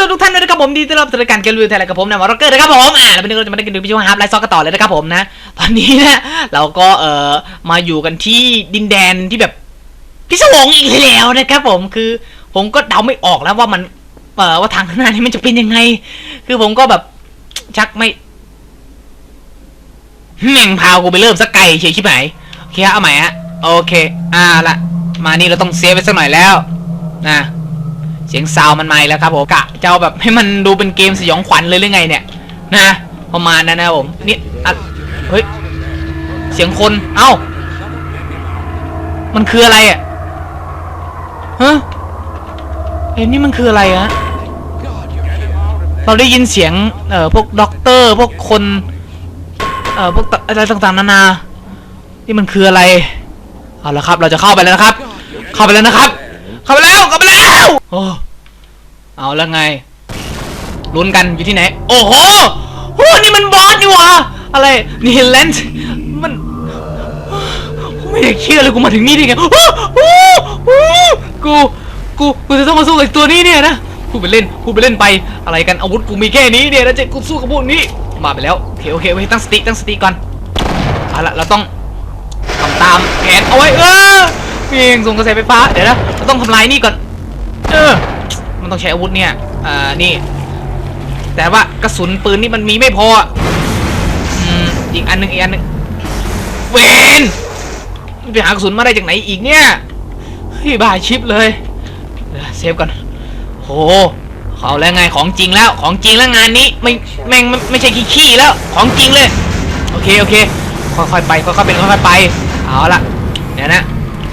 ชมทุกท่านด้วยนะครับผมดีต้อนรับสู่รายการเกมรีวิวไทยแลนด์กับผมนะมอร์เกอร์นะครับผมอ่าแล้ววันนี้เราจะมาได้กินดูพิชิตฮาร์ปไลฟ์ซอกกันต่อเลยนะครับผมนะตอนนี้นะเราก็เอ่อมาอยู่กันที่ดินแดนที่แบบพิศวงอีกแล้วนะครับผมคือผมก็เดาไม่ออกแล้วว่ามันเอ่อว่าทางข้างหน้านี้มันจะเป็นยังไง คือผมก็แบบชักไม่แม่งพากูไปเริ่มสักไกลเฉยชิบหายโอเคฮะเอาใหม่ฮะโอเค อ่าละมานี่เราต้องเซฟไปสักหน่อยแล้วนะ เสียงซาวมันมาแล้วครับผมกะจะเอาแบบให้มันดูเป็นเกมสยองขวัญเลยหรือไงเนี่ยนะประมาณนั้นนะผมนี่อะเฮ้ยเสียงคนเอ้า มันคืออะไรอะฮะเอ็นี่มันคืออะไรอะเราได้ยินเสียงเอ่อพวกด็อกเตอร์พวกคนเอ่อพวกอะไรต่างๆนานานี่มันคืออะไรเอาละครับ เราจะเข้าไปแล้วนะครับ เข้าไปแล้วนะครับ เข้าไปแล้วเข้าไปแล้วโอ้เอาแล้วไงลุ้นกันอยู่ที่ไหน โอ้โหโอ้นี่มันบอสนี่หว่าอะไรนี่แลนส์มันไม่อยากเชื่อเลยกูมาถึงนี่ได้ไงโอ้โหโอ้โหกูกูกูจะต้องมาสู้กับตัวนี้เนี่ยนะพูดไปเล่นพูดไปเล่นไปอะไรกันอาวุธกูมีแค่นี้เนี่ยแล้วจะกูสู้กับพวกนี้มาไปแล้วโอเคโอเคโอเคตั้งสติตั้งสติก่อนเอาละเราต้องทำตามแผนเอาไว้เออเพียงส่งกระแสไฟฟ้าเดี๋ยวนะ ต้องทำลายนี่ก่อน เออ มันต้องใช้อาวุธเนี่ย อ่า นี่ แต่ว่ากระสุนปืนนี่มันมีไม่พอ อืม อีกอันหนึ่งอีกอันหนึ่งเวนไปหากระสุนมาได้จากไหนอีกเนี่ยเฮ้ยบ้าชิปเลยเซฟก่อนโหเขาแล้วไงของจริงแล้วของจริงแล้วงานนี้ไม่แม่งไม่ไม่ใช่ขี้แล้วของจริงเลย โอเคโอเคค่อยๆไปค่อยๆเป็นค่อยๆไป เอาละเดี๋ยวนะ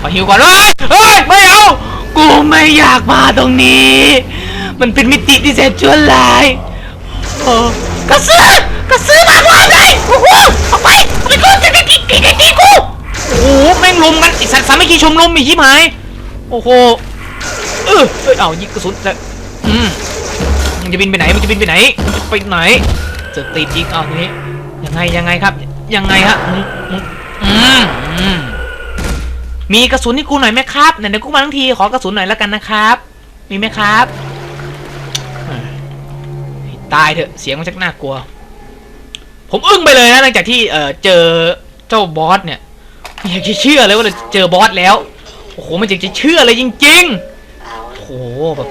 อฮิวก่อนเฮ้ยเฮ้ยไม่เอากูไม่อยากมาตรงนี้ มันเป็นมิติที่แสนชั่วร้ายโอ้กระสือกระสือมาว่าไงโอ้โหเอาไปเอาไปก่อนจะได้ตีตีตีกูโอ้โหแม่งลุมกันไอสัตว์สามัคคีชมรมมีชิบหายโอ้โหเออเอ้ยเอายิงกระสุนแล้วอืมมันจะบินไปไหนมันจะบินไปไหนไปไหนจะติดยิงเอาทีนี้ยังไงยังไงครับ ยังไงฮะมึงมึงอืมอืม มีกระสุนให้กูหน่อยไหมครับไหนๆกูมาทั้งทีขอกระสุนหน่อยแล้วกันนะครับ มีไหมครับ ตายเถอะเสียงมันชักน่ากลัว ผมอึ้งไปเลยนะหลังจากที่เออเจอเจ้าบอสเนี่ยไม่อยากจะเชื่อเลยว่าเราเจอบอสแล้วโอ้โหไม่อยากจะเชื่อเลยจริง ๆ โอ้โหแบบ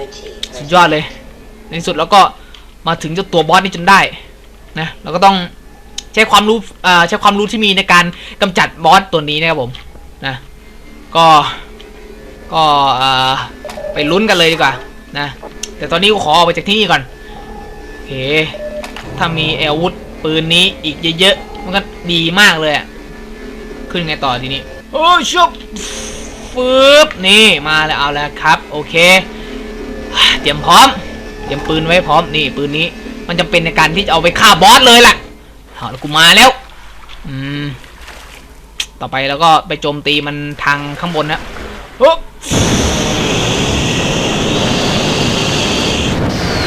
สุดยอดเลย ในที่สุดแล้วก็มาถึงเจ้าตัวบอสนี่จนได้นะเราก็ต้องใช้ความรู้ใช้ความรู้ที่มีในการกำจัดบอสตัวนี้นะครับผมนะ ก็ก็ไปลุ้นกันเลยดีกว่านะแต่ตอนนี้กูขอออกไปจากที่นี่ก่อนโอเคถ้ามีอาวุธปืนนี้อีกเยอะๆมันก็ดีมากเลยอะขึ้นไงต่อทีนี้โอ้ชุบฟืบนี่มาแล้วเอาแล้วครับ โอเค เตรียมพร้อม เตรียมปืนไว้พร้อมนี่ปืนนี้ มันจำเป็นในการที่จะเอาไปฆ่าบอสเลยแหละเอาแล้วกูมาแล้ว อืม ต่อไปแล้วก็ไปโจมตีมันทางข้างบนนะโอ้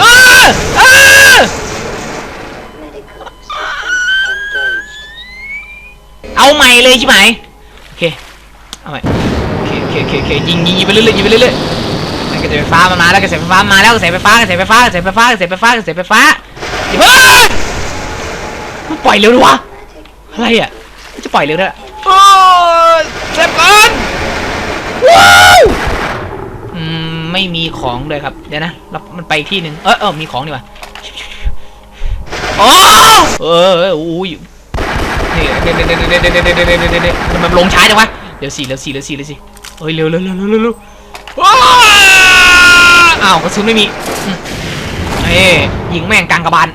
อ้าอ้าเอาใหม่เลยใช่ไหมโอเค เอาใหม่โอเคโอเคโอเคโอเคยิงยิงยิงไปเรื่อยๆยิงไปเรื่อยๆกระแสไฟฟ้ามันมาแล้วกระแสไฟฟ้ามาแล้วกระแสไฟฟ้ากระแสไฟฟ้ากระแสไฟฟ้ากระแสไฟฟ้ากระแสไฟฟ้าเฮ้ยมันปล่อยเร็วดิวะอะไรอะจะปล่อยเร็วด้วย โอ้ยเจ็บกันว้าวอืมไม่มีของเลยครับ เดี๋ยวนะรับมันไปอีกที่หนึ่งเออเออมีของดีกว่าโอ้เออเอออู้ยนี่เด็ดเด็ดเด็ดเด็ดเด็ดเด็ดเด็ดเด็ดเด็ดเด็ดเด็ดมันลงช้าจังวะเดี๋ยวสี่เร็วสี่เร็วสี่เร็วสี่เฮ้ยเร็วเร็วเร็วเร็วเร็วเร็วว้าวอ้าวกระสุนไม่มีอืมเอ้ยยิงแม่งกลางกระบาล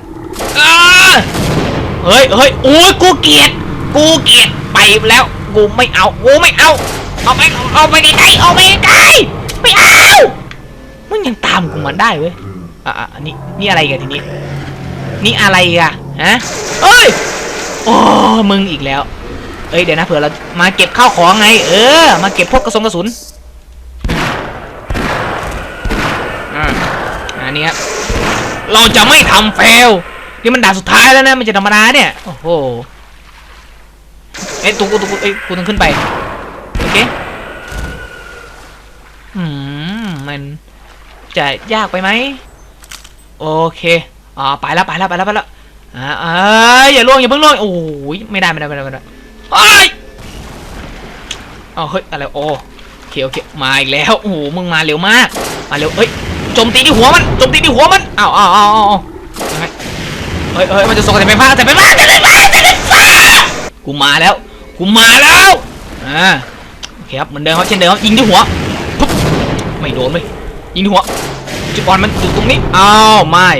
อ้าเฮ้ยเฮ้ยโอ้ยกูเกลียด กูเกลียดไปแล้ว กูไม่เอา กูไม่เอา เอาไปเอาไปไกลๆเอาไปไกลไม่เอามันยังตามกูมาได้เว้ยอะอะอันนี้นี่อะไรกันทีนี้ นี่อะไรกันฮะเอ้ย โอ้มึงอีกแล้ว เอ้ยเดี๋ยวนะเผื่อเรามาเก็บข้าวของไง เออ มาเก็บพวกกระสุนกระสุน อ่าอันนี้เราจะไม่ทำเฟลนี่มันด่านสุดท้ายแล้วนะ มันจะธรรมดาเนี่ย โอ้โห เอ้ยตูกูตูกูเอ้ยกูต้องขึ้นไป โอเค อืม มันจะยากไปไหม โอเคอ่าไปแล้วไปแล้วไปแล้วไปแล้วอ่าเอ้ยอย่าล่วงอย่าเพิ่งล่วง โอ้ยไม่ได้ไม่ได้ไม่ได้ไม่ได้ไอ้ยอ๋อเฮ้ยอะไรโอโอเคโอเคมาอีกแล้ว โอ้โห มึงมาเร็วมาก มาเร็วเฮ้ยโจมตีที่หัวมันโจมตีที่หัวมันอ้าวอ้าวอ้าวยังไงเฮ้ยเฮ้ยมันจะส่งแต่ไฟฟ้าแต่ไฟฟ้าแต่ไฟฟ้าแต่ไฟฟ้ากูมาแล้ว กูมาแล้วอ่าโอเคครับเหมือนเดิมครับเช่นเดิมครับยิงที่หัวปุ๊บไม่โดนเลยยิงที่หัวจุดอ่อนมันอยู่ตรงนี้อ้าวไม่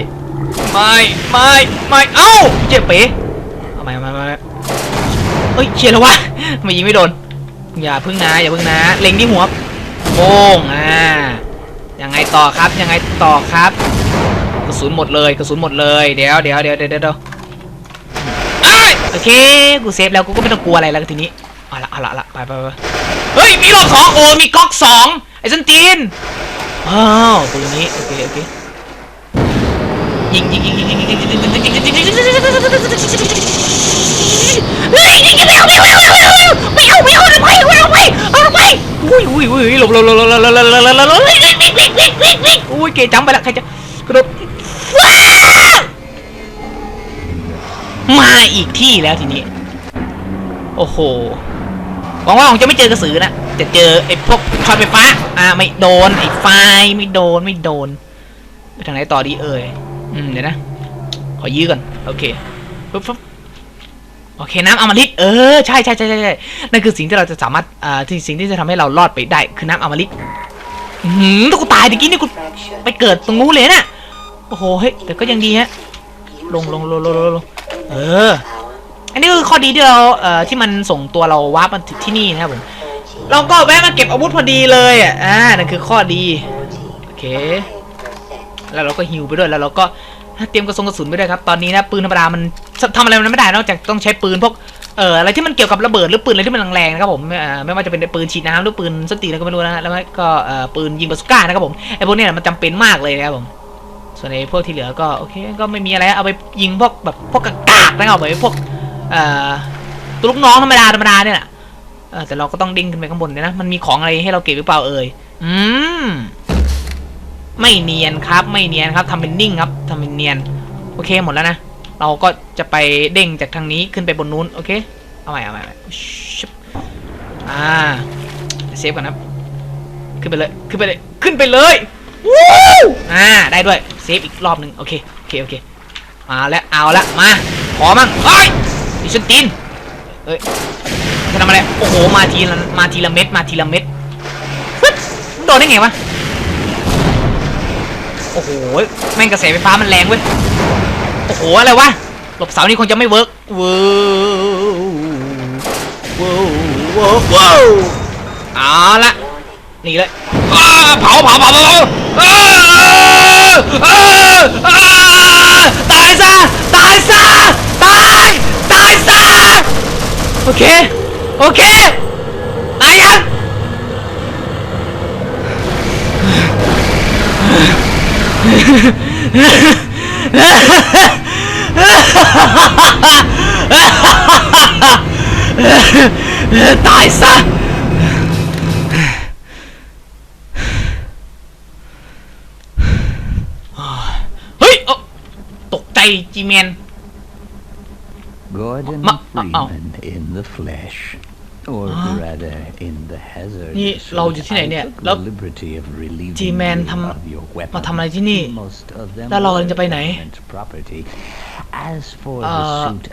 ไม่ไม่ไม่เอ้าเจ็บเป๋เอาไม่ไม่ไม่เอ้ยเชียร์แล้ววะทำไมยิงไม่โดนอย่าพึ่งนะอย่าพึ่งนะเล็งที่หัวโป้งอ่ายังไงต่อครับยังไงต่อครับ กระสุนหมดเลยกระสุนหมดเลยเดี๋ยวเดี๋ยวเดี๋ยวเดี๋ยวเดี๋ยว โอเค กูเซฟแล้วกูก็ไม่ต้องกลัวอะไรแล้วทีนี้เอาละเอาละละไปไปไปเฮ้ย มีรอบสองโอ้มีก๊อกสองไอ้สันตีนอ้าวตรงนี้โอเคโอเคยิงยิงยิงยิงยิงยิงยิงยิงยิงยิงยิงยิงยิงยิงเฮ้ยยิงไม่เอาไม่เอาไม่เอาไม่เอาไม่เอาไม่เอาไม่เอาไม่เอาไม่อุ้ยอุ้ยอุ้ยหลบหลบหลบหลบหลบหลบหลบหลบหลบหลบวิ่งวิ่งวิ่งวิ่งวิ่งวิ่งอุ้ยเกจำไปละใครจะกระโดดว้าว มาอีกที่แล้วทีนี้ โอ้โหหวังว่าผมจะไม่เจอกระสือนะจะเจอไอ้พวกช็อตไฟฟ้า อ่า ไม่โดนไอ้ไฟไม่โดนไม่โดนไปทางไหนต่อดีเอ่ยอืมเดี๋ยวนะ ขอยื้อก่อนโอเคปุ๊บปุ๊บโอเคน้ำอมฤตเออใช่ใช่ใช่ใช่ใช่นั่นคือสิ่งที่เราจะสามารถอ่าที่สิ่งที่จะทำให้เรารอดไปได้คือน้ำอมฤตหืมถ้ากูตายตะกี้นี่กูไปเกิดตรงนู้นเลยน่ะโอ้โหเฮ้ยแต่ก็ยังดีฮะลงลงลงลงลงลง เออ อันนี้คือข้อดีที่เราเอ่อที่มันส่งตัวเราวาร์ปมาถึงที่นี่นะครับผม เราก็แวะมาเก็บอาวุธพอดีเลยอะอ่านั่นคือข้อดี โอเค แล้วเราก็ฮิวไปด้วยแล้วเราก็เตรียมกระสุนกระสุนไปด้วยครับ ตอนนี้นะปืนธรรมดามันทำอะไรมันไม่ได้นอกจากต้องใช้ปืนพวกเอ่ออะไรที่มันเกี่ยวกับระเบิดหรือปืนอะไรที่มันแรงๆนะครับผมเอ่อไม่ว่าจะเป็นปืนฉีดน้ำหรือปืนสตีอะไรก็ไม่รู้นะแล้วก็เอ่อปืนยิงบาสุก้านะครับผมไอ้พวกเนี้ยมันจำเป็นมากเลยนะครับผมส่วนไอ้พวกที่เหลือก็โอเคก็ไม่มีอะไรเอาไปยิงพวกแบบพวกกาก ๆนะครับผมไอ้พวกเอ่อตัวลูกน้องธรรมดาธรรมดาเนี่ยแหละเออแต่เราก็ต้องดิ้งขึ้นไปข้างบนเนี่ยนะ มันมีของอะไรให้เราเก็บหรือเปล่าเอ่ย อืม ไม่เนียนครับ ไม่เนียนครับทำเป็นนิ่งครับทำเป็นเนียน โอเคหมดแล้วนะ เราก็จะไปเด้งจากทางนี้ขึ้นไปบนนู้น โอเค เอาใหม่เอาใหม่เอาใหม่ชึบอ่า เซฟก่อนนะครับ ขึ้นไปเลย ขึ้นไปเลย ขึ้นไปเลยวู้อ่า ได้ด้วย เซฟอีกรอบหนึ่งโอเค โอเค โอเค มาแล้ว เอาละ มา ขอมั่งเฮ้ยดิฉันตีนเอ้ยจะทำอะไร โอ้โห มาทีละมาทีละเม็ด มาทีละเม็ดฟึ๊บโดนได้ไงวะ โอ้โห แม่งกระแสไฟฟ้ามันแรงเว้ย โอ้โห อะไรวะ หลบเสานี่คงจะไม่เวิร์กเว้าวว้าวว้าวว้าวเอาละนี่เลยอ้าเผาเผาเผาเผาอ้าอ้าอ้าตายซะ ตายซะ ตาย ตายซะ โอ เค โอเคตายยังตายซะเฮ้ยตกใจจีแมน Gordon Ma- uh-oh. Freeman in the flesh. Or rather, in the hazard. นี่เราอยู่ที่ไหนเนี่ย I took แล้ว the liberty of relieving G-Man you ทำ of your มาทำ weapons. อะไรที่นี่ Most of them แล้วเรา were จะไปไหน government property. As for Uh, the suit,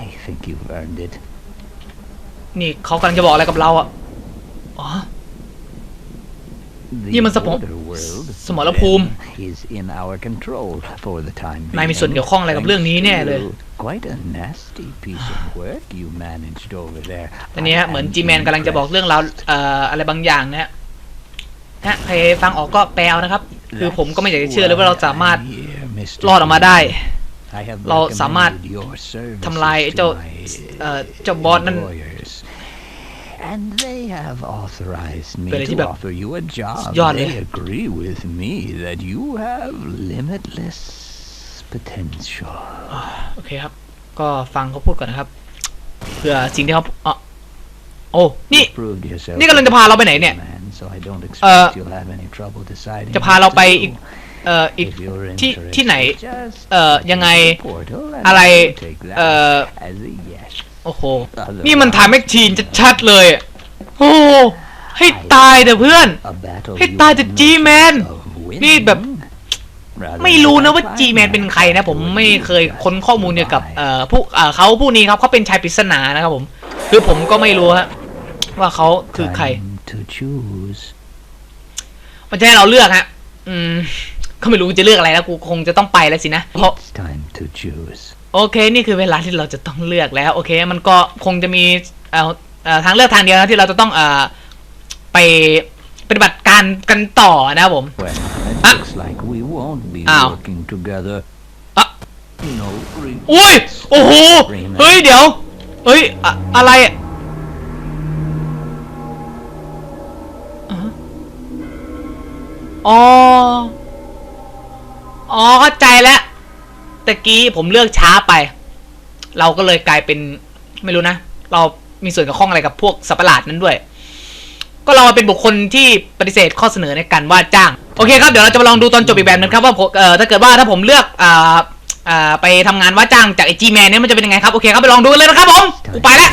I think you've earned it. นี่เขากำลังจะบอกอะไรกับเราอะอ๋อ The นี่มันสมองสมรภูมิ นายมีส่วนเกี่ยวข้องอะไรกับเรื่องนี้แน่เลย Thanks to Quite a nasty piece of work you managed over there. ตอนนี้เหมือนจีแมนกำลังจะบอกเรื่องราวอะไรบางอย่างนะฮะฮะใครฟังออกก็แปลนะครับ คือผมก็ไม่อยากจะเชื่อเลยว่าเราสามารถรอดออกมาได้ เราสามารถทำลายเจ้าเอ่อเจ้าบอสนั่น And they have authorized me เป็นอะไรที่ to แบบ offer you a job. ยอดเลย They agree with me that you have limitless potential. โอเคครับ ก็ฟังเขาพูดก่อนนะครับ เพื่อสิ่งที่เขาอ๋อโอ้ นี่ You've proved yourself นี่กำลังจะพาเราไปไหนเนี่ย man, so I don't Uh, expect you'll have any trouble deciding จะพาเราไปอีก what to do. เอ่อ อีก If you're ที่ interested, ที่ไหน just เอ่อ ยังไง portal and อะไร I'll take that เอ่อ as a yes. โอ้โห นี่มันถามแม็กทีนชัดๆเลยอะโอ้โหให้ตายเถอะเพื่อน A battle ให้ you ตายเถอะ must G-Man of นี่แบบ winning, rather ไม่ than รู้นะ a ว่า G-Man เป็นใครนะ ผมไม่เคยค้นข้อมูลเกี่ยวกับเอ่อผู้เอ่อเขาผู้นี้ครับเขาเป็นชายปริศนานะครับผม คือผมก็ไม่รู้ฮะว่าเขาคือใคร Time to choose. มันจะให้เราเลือกฮะ อืม ก็ไม่รู้จะเลือกอะไรแล้วกูคงจะต้องไปแล้วสินะ เพราะ It's time to choose. โอเค นี่คือเวลาที่เราจะต้องเลือกแล้ว โอเค มันก็คงจะมีเอ่อเอ่อทางเลือกทางเดียวนะที่เราจะต้องเอ่อไปปฏิบัติการกันต่อนะครับผม Well, it Ah. looks like we won't be Ow. working together. Ah. No อุ้ย regrets. โอ้โห เฮ้ย เดี๋ยว เฮ้ยอะอะไรอะอะอ๋อ อ๋อเข้าใจแล้ว ตะกี้ผมเลือกช้าไป เราก็เลยกลายเป็นไม่รู้นะ เรามีส่วนกับข้องอะไรกับพวกสัตว์ประหลาดนั้นด้วย ก็เราเป็นบุคคลที่ปฏิเสธข้อเสนอในการว่าจ้าง โอเคครับ เดี๋ยวเราจะมาลองดูตอนจบอีกแบบนึงครับว่าผมเอ่อถ้าเกิดว่าถ้าผมเลือกอ่าอ่าไปทำงานว่าจ้างจากไอจีแมนเนี่ยมันจะเป็นยังไงครับ โอเคครับไปลองดูกันเลยนะครับผมกูไปแล้ว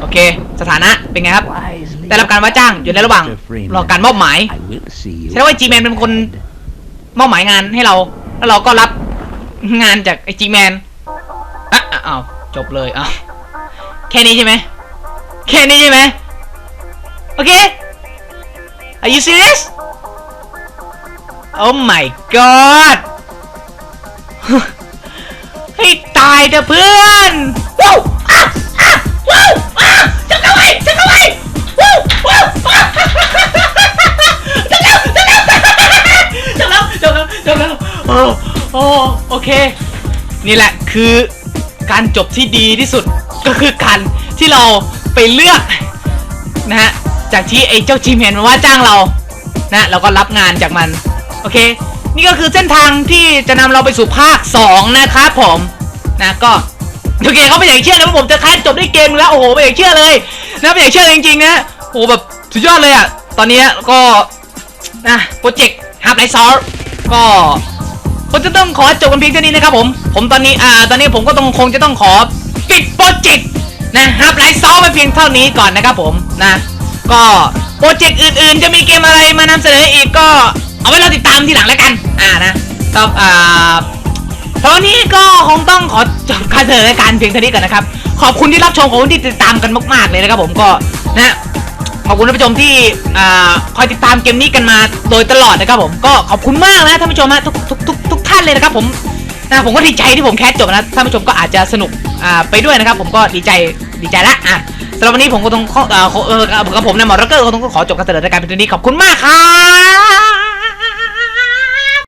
โอเค สถานะเป็นไงครับ Wisely ได้รับการว่าจ้างอยู่ในระหว่าง Mr. Freeman. รอการมอบหมาย I will see you แสดงว่า G-Man เป็นคน ahead. มอบหมายงานให้เรา แล้วเราก็รับ งานจากไอจีแมนอะอ้าวจบเลยอ้าวแค่นี้ใช่ไหมแค่นี้ใช่ไหมโอเค Are you serious Oh my god ให้ตายเถอะเพื่อนว้าวอะอะว้าวอะจะเข้าไปจะเข้าไปว้าวว้าวอะจะเข้าจะเข้าจะเข้าจะเข้าจะเข้า โอ้โอ้โอเค นี่แหละคือการจบที่ดีที่สุดก็คือการที่เราไปเลือกนะฮะจากที่ไอ้เจ้าจีแมนมาว่าจ้างเรานะเราก็รับงานจากมัน โอเค นี่ก็คือเส้นทางที่จะนำเราไปสู่ภาค 2 นะครับผมนะก็โอเคเขาไม่อยากเชื่อเลยว่าผมจะคัดจบด้วยเกมแล้วโอ้โหไม่อยากเชื่อเลยนะไม่อยากเชื่อจริงๆนะโอ้โหแบบสุดยอดเลยอะตอนนี้ก็นะโปรเจกต์ฮับไลท์ซอร์ก็ ผมจะต้องขอจบกันเพียงเท่านี้นะครับผม ผมตอนนี้อ่า ตอนนี้ผมก็ต้องคงจะต้องขอปิดโปรเจกต์นะฮับไลฟ์ซ้อร์ไปเพียงเท่านี้ก่อนนะครับผมนะ ก็โปรเจกต์อื่นๆ จะมีเกมอะไรมานำเสนออีกก็เอาไว้เราติดตามทีหลังแล้วกัน อ่านะก็อ่าตอนนี้ก็คงต้องขอจบการเสนอรายการเพียงเท่านี้ก่อนนะครับ ขอบคุณที่รับชมขอบคุณที่ติดตามกันมาก ๆเลยนะครับผมก็นะขอบคุณท่านผู้ชมที่อคอยติดตามเกมนี้กันมาโดยตลอดนะครับผมก็ขอบคุณมากนะท่านผู้ชมฮะทุกทุกทุกานเลยนะครับผมนะผมก็ดีใจที่ผมแคสจบนะท่านผู้ชมก็อาจจะสนุกอ่าไปด้วยนะครับ ผมก็ดีใจดีใจละอะสำหรับวันนี้ผมก็ต้องขอเอ่อขอเออกับผมในหมอร็อกเกอร์ก็ต้องขอจบการเสนอรายการเป็นตัวนี้ขอบคุณมากครับ